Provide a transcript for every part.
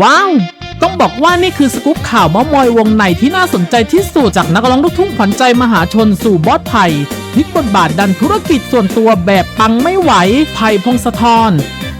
ว้าว ต้องบอกว่านี่คือสกู๊ปข่าวมอมอยวงในที่น่าสนใจที่สุดจากนักร้องลูกทุ่งขวัญใจมหาชนสู่บอสไผ่พลิกบทบาทดันธุรกิจส่วนตัวแบบปังไม่ไหว ไผ่พงศธร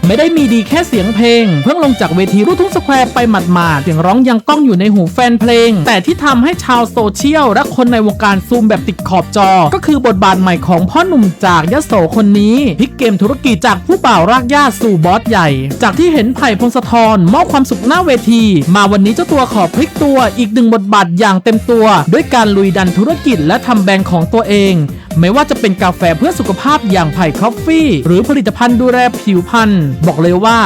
ไม่ได้มีดีแค่เสียงเพลง เพิ่งลงจากเวทีลูกทุ่งสแควร์ไปหมาดๆเสียงร้องยังก้องอยู่ในหูแฟนเพลง แต่ที่ทำให้ชาวโซเชียล และคนในวงการซูมแบบติดขอบจอ ก็คือบทบาทใหม่ของพ่อหนุ่มจากยโสคนนี้พลิกเกมธุรกิจจากผู้บ่าวรากหญ้าสู่บอสใหญ่ จากที่เห็นไผ่พงศธรมอบความสุขหน้าเวที มาวันนี้เจ้าตัวขอพลิกตัวอีกหนึ่งบทบาทอย่างเต็มตัว ด้วยการลุยดันธุรกิจและทำแบรนด์ของตัวเอง ไม่ว่าจะเป็นกาแฟเพื่อสุขภาพอย่างไผ่คอฟฟี่ หรือผลิตภัณฑ์ดูแลผิวพรรณบอกเลยว่า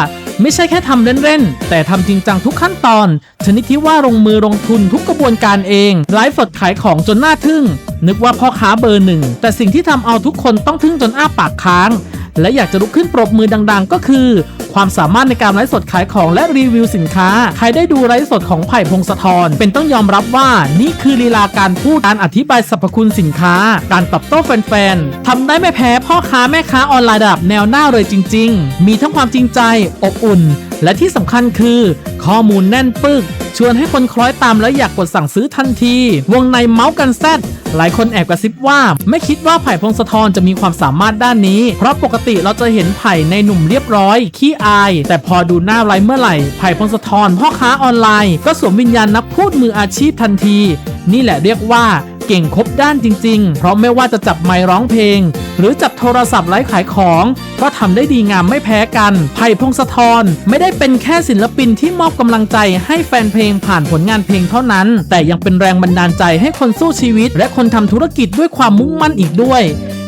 ไม่ใช่แค่ทำเล่น ๆ แต่ทำจริงจังทุกขั้นตอน ชนิดที่ว่าลงมือลงทุนทุกกระบวนการเองไลฟ์สดขายของจนหน่าทึ่ง นึกว่าพ่อค้าเบอร์หนึ่ง แต่สิ่งที่ทำเอาทุกคนต้องทึ่งจนอ้าปากค้าง และอยากจะลุกขึ้นปรบมือดัง ๆ ก็คือ ความสามารถในการไลฟ์สดขายของและรีวิวสินค้า ใครได้ดูไลฟ์สดของไผ่พงศธรเป็นต้องยอมรับว่านี่คือลีลาการพูดการอธิบายสรรพคุณสินค้า การตอบโต้แฟนๆทำได้ไม่แพ้พ่อค้าแม่ค้าออนไลน์ระดับแนวหน้าเลยจริง ๆ มีทั้งความจริงใจอบอุ่น และที่สำคัญคือข้อมูลแน่นปึกชวนให้คนคล้อยตามแล้วอยากกดสั่งซื้อทันที วงในเมาส์กันแซดหลายคนแอบกระซิบว่า ไม่คิดว่าไผ่พงศธรจะมีความสามารถด้านนี้ เพราะปกติเราจะเห็นไผ่ในหนุ่มเรียบร้อย ขี้อาย แต่พอดูหน้าไลฟ์เมื่อไหร่ไผ่พงศธรพ่อค้าออนไลน์ ก็สวมวิญญาณนักพูดมืออาชีพทันที นี่แหละเรียกว่า เก่งครบด้านจริง ๆ เพราะไม่ว่าจะจับไมค์ร้องเพลง หรือจับโทรศัพท์ไลฟ์ขายของ ก็ทำได้ดีงามไม่แพ้กัน ไผ่พงศธรไม่ได้เป็นแค่ศิลปินที่มอบกำลังใจให้แฟนเพลงผ่านผลงานเพลงเท่านั้น แต่ยังเป็นแรงบันดาลใจให้คนสู้ชีวิต และคนทำธุรกิจด้วยความมุ่งมั่นอีกด้วย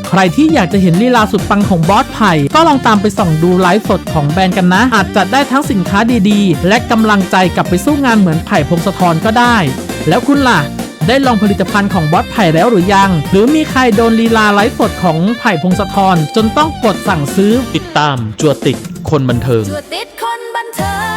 ใครที่อยากจะเห็นลีลาสุดปังของบอสไผ่ก็ลองตามไปส่องดูไลฟ์สดของแบรนด์กันนะ อาจจะได้ทั้งสินค้าดีๆ และกำลังใจกลับไปสู้งานเหมือนไผ่พงศธรก็ได้ แล้วคุณล่ะ ได้ลองผลิตภัณฑ์ของบอสไผ่แล้วหรือยัง หรือมีใครโดนลีลาไลฟ์สดของไผ่พงศธรจนต้องกดสั่งซื้อติดตามจัวติดคนบันเทิง จัวติดคนบันเทิง